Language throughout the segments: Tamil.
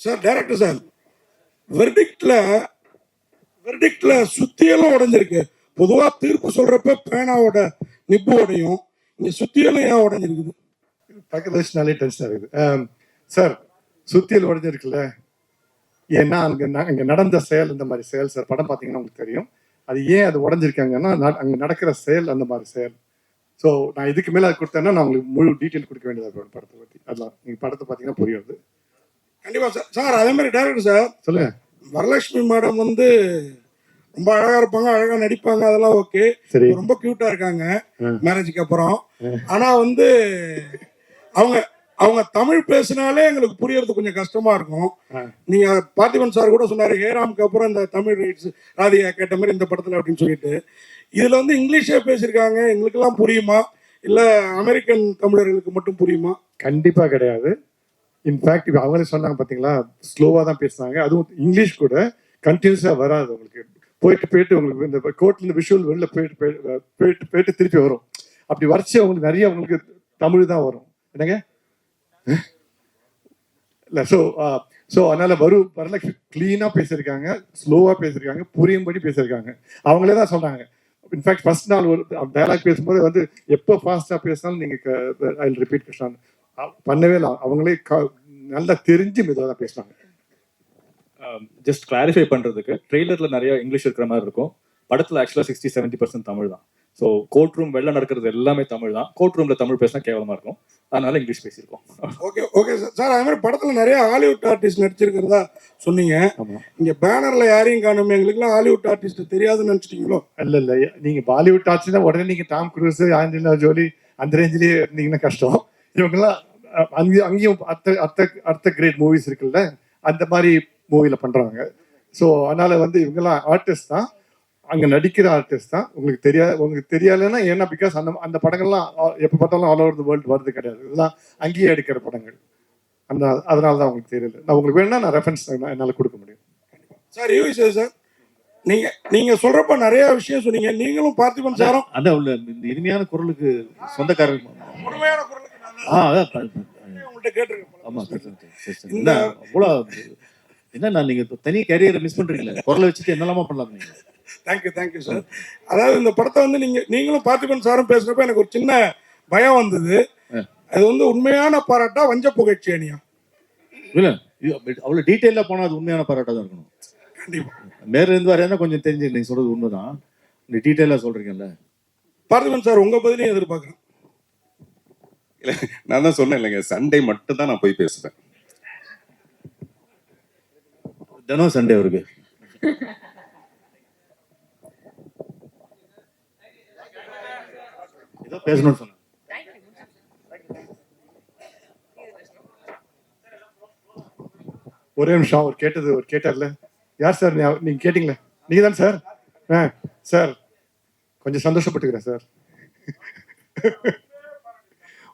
சார் டேரக்டர் சார் வெர்டிக்டில் வெர்டிக்டில் சுத்தியெல்லாம் உடைஞ்சிருக்கு. பொதுவாக தீர்ப்பு சொல்கிறப்ப பேனாவோட நிப்பு உடையும் இங்கே சுத்தியெல்லாம் ஏன் உடைஞ்சிருக்குது? பக்கத்துல வச்சுனாலே டென்ஷன் ஆகுது. சார் சுத்தியல் உடஞ்சிருக்குல்ல? ஏன்னா அங்கே அங்கே நடந்த செயல் இந்த மாதிரி செயல் சார் படம் பார்த்தீங்கன்னா உங்களுக்கு தெரியும். அது ஏன் அது உடஞ்சிருக்காங்கன்னா ந- நடக்கிற செயல் அந்த மாதிரி செயல். ஸோ நான் இதுக்கு மேலே அது கொடுத்தேன்னா நான் உங்களுக்கு முழு டீட்டெயில் கொடுக்க வேண்டியதாக இருக்கும் படத்தை பற்றி அதெல்லாம் நீங்கள் படத்தை பார்த்தீங்கன்னா புரியுது கண்டிப்பா சார். சார் அதே மாதிரி டைரக்டர் சார் சொல்லுங்க. வரலட்சுமி மேடம் வந்து ரொம்ப அழகா இருப்பாங்க அழகா நடிப்பாங்க அதெல்லாம் ஓகே ரொம்ப கியூட்டா இருக்காங்க. மேரேஜுக்கு அப்புறம். ஆனா வந்து அவங்க அவங்க தமிழ் பேசினாலே எங்களுக்கு புரியறது கொஞ்சம் கஷ்டமா இருக்கும். நீங்க பார்த்திபன் சார் கூட சொன்னாரு ஹேராமுக்கு அப்புறம் இந்த தமிழ் ரைட்ஸ் ராதிகா கேட்ட மாதிரி இந்த படத்துல அப்படின்னு சொல்லிட்டு. இதுல வந்து இங்கிலீஷே பேசியிருக்காங்க. எங்களுக்கெல்லாம் புரியுமா? இல்ல அமெரிக்கன் தமிழர்களுக்கு மட்டும் புரியுமா? கண்டிப்பா கிடையாது. இன்ஃபேக்ட் இப்போ அவங்களே சொன்னாங்க பாத்தீங்களா? ஸ்லோவா தான் பேசுனாங்க. அதுவும் இங்கிலீஷ் கூட கண்டினியூஸாக வராது உங்களுக்கு. போயிட்டு போயிட்டு உங்களுக்கு இந்த கோர்ட்ல இருந்து விஷுவல் வெளில போயிட்டு போயிட்டு போயிட்டு போயிட்டு திருப்பி வரும். அப்படி வரைச்சி அவங்களுக்கு நிறைய உங்களுக்கு தமிழ் தான் வரும். என்னங்க? இல்ல ஸோ ஸோ அதனால வரும் வரல கிளீனா பேசியிருக்காங்க ஸ்லோவா பேசியிருக்காங்க புரியும்படி பேசியிருக்காங்க. அவங்களே தான் சொன்னாங்க. இன்ஃபேக்ட் ஃபர்ஸ்ட் நாள் ஒரு டயலாக் பேசும்போது வந்து எப்போ ஃபாஸ்டா பேசினாலும் நீங்க ஐ ரிப்பீட் கிருஷ்ணான் பண்ணவே இல்லை அவங்களே க- நல்லா தெரிஞ்சு மெதுவாக தான் பேசுனாங்க. ஜஸ்ட் கிளாரிஃபை பண்றதுக்கு ட்ரெய்லர்ல நிறைய இங்கிலீஷ் இருக்கிற மாதிரி இருக்கும். படத்துல ஆக்சுவலா சிக்ஸ்டி செவன்டி பர்சன்ட் தமிழ் தான். ஸோ கோர்ட் ரூம் வெளில நடக்கிறது எல்லாமே தமிழ் தான். கோர்ட் ரூம்ல தமிழ் பேசினா கேவலமா இருக்கும். அதனால இங்கிலீஷ் பேசியிருக்கோம். ஓகே ஓகே சார் சார் அதே மாதிரி படத்துல நிறைய ஹாலிவுட் ஆர்டிஸ்ட் நடிச்சிருக்கிறதா சொன்னீங்க. இங்க பேனர்ல யாரையும் காணுமே? எங்களுக்குலாம் ஹாலிவுட் ஆர்டிஸ்ட் தெரியாதுன்னு நினைச்சிட்டீங்களோ? இல்ல இல்ல. நீங்க பாலிவுட் ஆச்சுன்னா உடனே நீங்க டாம் குரூஸ் ஆஞ்சலினா ஜோலி அந்த ரேஞ்சிலேயே இருந்தீங்கன்னா கஷ்டம். இவங்கெல்லாம் அங்கேயும் அங்கேயும் அடுத்த அடுத்த அடுத்த கிரேட் மூவிஸ் இருக்குல்ல அந்த மாதிரி மூவில பண்றாங்க. ஸோ அதனால வந்து இவங்கெல்லாம் ஆர்டிஸ்ட் தான். அங்க நடிக்கிற ஆர்டிஸ்ட் தான். உங்களுக்கு தெரியாது உங்களுக்கு தெரியலைன்னா ஏன்னா பிகாஸ் அந்த அந்த படங்கள்லாம் எப்ப பார்த்தாலும் ஆல் ஓவர் த வேர்ல்டு வருது கிடையாது. இதெல்லாம் அங்கேயே எடுக்கிற படங்கள். அந்த அதனால தான் உங்களுக்கு தெரியல. நான் உங்களுக்கு வேணும்னா நான் ரெஃபரன்ஸ் என்னால் கொடுக்க முடியும். சார் யூ சார் சார் நீங்க நீங்க சொல்றப்ப நிறைய விஷயம் சொன்னீங்க. நீங்களும் பார்த்திபன் சாரும் அதான் உள்ள இந்த இனிமையான குரலுக்கு சொந்தக்காரர். உண்மையான குரலுக்கு நான் ஆ அதான் ப- ப- உங்கள்கிட்ட கேட்டிருக்கேன் ஆமா சரி, சரி, சரி, சரி. இந்த- என்ன அவ்வளோ என்ன நான் நீங்க தனி கேரியரை மிஸ் பண்றீங்களே? குரலை வச்சுட்டு என்னெல்லாமா பண்ணலாம் நீங்க. தேங்க்யூ தேங்க்யூ சார் அதாவது இந்த படத்தை வந்து நீங்க நீங்களும் பார்த்திபன் சாரும் பேசுறப்ப எனக்கு ஒரு சின்ன பயம் வந்தது. அது வந்து உண்மையான பாராட்டா வஞ்ச புகழ்ச்சி அணியா? இல்ல இது அவ்வளவு டீட்டெயிலா போனா அது உண்மையான பாராட்டா தான் இருக்கணும். கண்டிப்பா. நேர்ல இருந்து வரையா கொஞ்சம் தெரிஞ்சு நீங்க சொல்றது உண்மைதான். நீ டீட்டெயிலா சொல்றீங்கல்ல. பார்த்திபன் சார் உங்க பதிலையும் எதிர்பார்க்குறேன். இல்லை நான் தான் சொன்னேன் இல்லைங்க. சண்டே மட்டும் தான் நான் போய் பேசுவேன். தினம் சண்டே அவருக்கு. ஏதோ பேசணும்னு சொன்னேன் ஒரே நிமிஷம் அவர் கேட்டது ஒரு கேட்டார்ல. யார் சார்? நீங்க கேட்டீங்களே? நீங்க தான் சார்? ஆ சார். கொஞ்சம் சந்தோஷப்பட்டுக்கிறேன் சார்.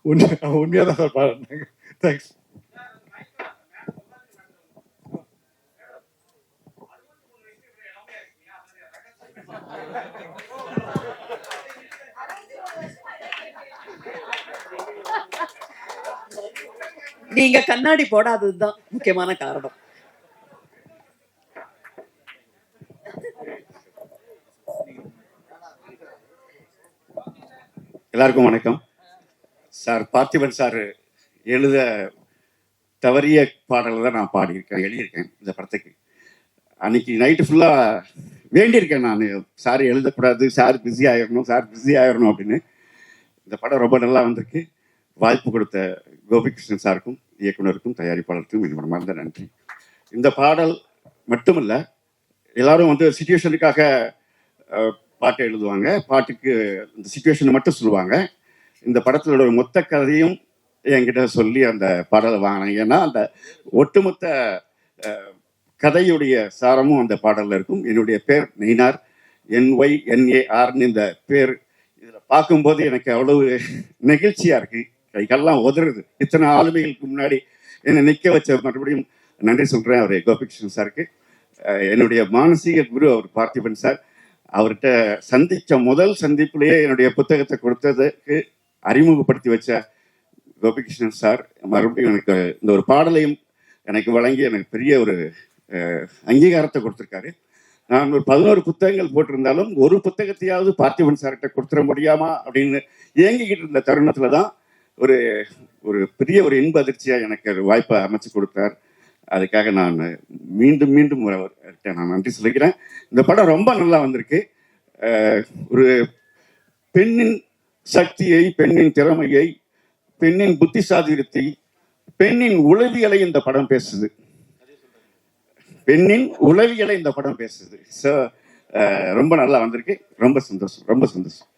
உண்மை உண்மையா தான் சார் பாருங்க தேங்க்ஸ் நீங்க கண்ணாடி போடாததுதான் முக்கியமான காரணம். எல்லாருக்கும் வணக்கம். சார் பார்த்திபன் சார் எழுத தவறிய பாடலை தான் நான் பாடியிருக்கேன் எழுதியிருக்கேன் இந்த படத்துக்கு. அன்னைக்கு நைட்டு ஃபுல்லாக வேண்டியிருக்கேன் நான். சார் எழுதக்கூடாது சார் பிஸி ஆயிடணும் சார் பிஸி ஆயிடணும் அப்படின்னு. இந்த படம் ரொம்ப நல்லா வந்திருக்கு. வாய்ப்பு கொடுத்த கோபிகிருஷ்ணன் சாருக்கும் இயக்குனருக்கும் தயாரிப்பாளருக்கும் இது மறந்த நன்றி. இந்த பாடல் மட்டுமல்ல எல்லாரும் வந்து சுச்சுவேஷனுக்காக பாட்டு எழுதுவாங்க. பாட்டுக்கு இந்த சுச்சுவேஷனை மட்டும் சொல்லுவாங்க. இந்த படத்தோட மொத்த கதையும் என்கிட்ட சொல்லி அந்த பாடலை வாங்கினாங்க ஏன்னா அந்த ஒட்டுமொத்த கதையுடைய சாரமும் அந்த பாடலில் இருக்கும். என்னுடைய பேர் நெய்னார். என்ஒய் என்ஏஆர்னு இந்த பேர் இதில் பார்க்கும்போது எனக்கு அவ்வளவு நெகிழ்ச்சியாக இருக்குது கைகள்லாம் உதறுது. இத்தனை ஆளுமைகளுக்கு முன்னாடி என்னை நிற்க வச்ச மறுபடியும் நன்றி சொல்கிறேன் அவர் கோபிகிருஷ்ணன் சாருக்கு. என்னுடைய மானசீக குரு அவர் பார்த்திபன் சார். அவர்கிட்ட சந்தித்த முதல் சந்திப்புலேயே என்னுடைய புத்தகத்தை கொடுத்ததுக்கு அறிமுகப்படுத்தி வச்ச கோபிகிருஷ்ணன் சார் மறுபடியும் எனக்கு இந்த ஒரு பாடலையும் எனக்கு வழங்கி எனக்கு பெரிய ஒரு அங்கீகாரத்தை கொடுத்துருக்காரு. நான் ஒரு பதினோரு புத்தகங்கள் போட்டிருந்தாலும் ஒரு புத்தகத்தையாவது பார்த்திபன் சார்கிட்ட கொடுத்துட முடியாமா அப்படின்னு இயங்கிக்கிட்டு இருந்த தருணத்துல தான் ஒரு ஒரு பெரிய ஒரு இன்ப அதிர்ச்சியாக எனக்கு ஒரு வாய்ப்பை அமைச்சு கொடுத்தார். அதுக்காக நான் மீண்டும் மீண்டும் அவர்கிட்ட நான் நன்றி சொல்லிக்கிறேன். இந்த படம் ரொம்ப நல்லா வந்திருக்கு. ஒரு பெண்ணின் சக்தியை பெண்ணின் திறமையை பெண்ணின் புத்திசாதிரத்தை பெண்ணின் உளவியலை இந்த படம் பேசுது. பெண்ணின் உளவியலை இந்த படம் பேசுது. ஸோ ரொம்ப நல்லா வந்திருக்கு. ரொம்ப சந்தோஷம். ரொம்ப சந்தோஷம்.